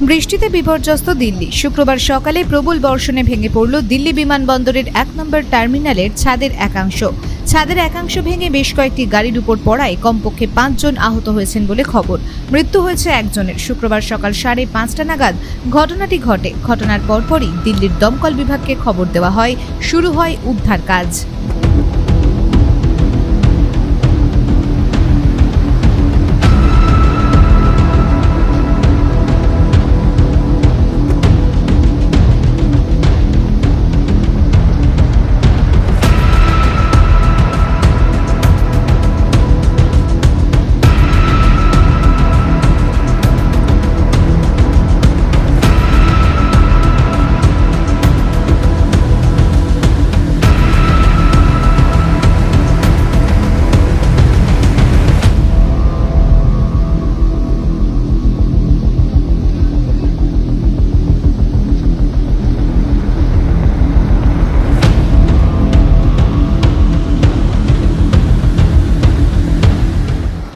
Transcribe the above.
বৃষ্টিতে বিপর্যস্ত দিল্লি। শুক্রবার সকালে প্রবল বর্ষণে ভেঙে পড়ল দিল্লি বিমানবন্দরের এক নম্বর টার্মিনালের ছাদের একাংশ। ছাদের একাংশ ভেঙে বেশ কয়েকটি গাড়ির উপর পড়ায় কমপক্ষে পাঁচজন আহত হয়েছেন বলে খবর। মৃত্যু হয়েছে একজনের। শুক্রবার সকাল সাড়ে পাঁচটা নাগাদ ঘটনাটি ঘটে। ঘটনার পরপরই দিল্লির দমকল বিভাগকে খবর দেওয়া হয়। শুরু হয় উদ্ধার কাজ।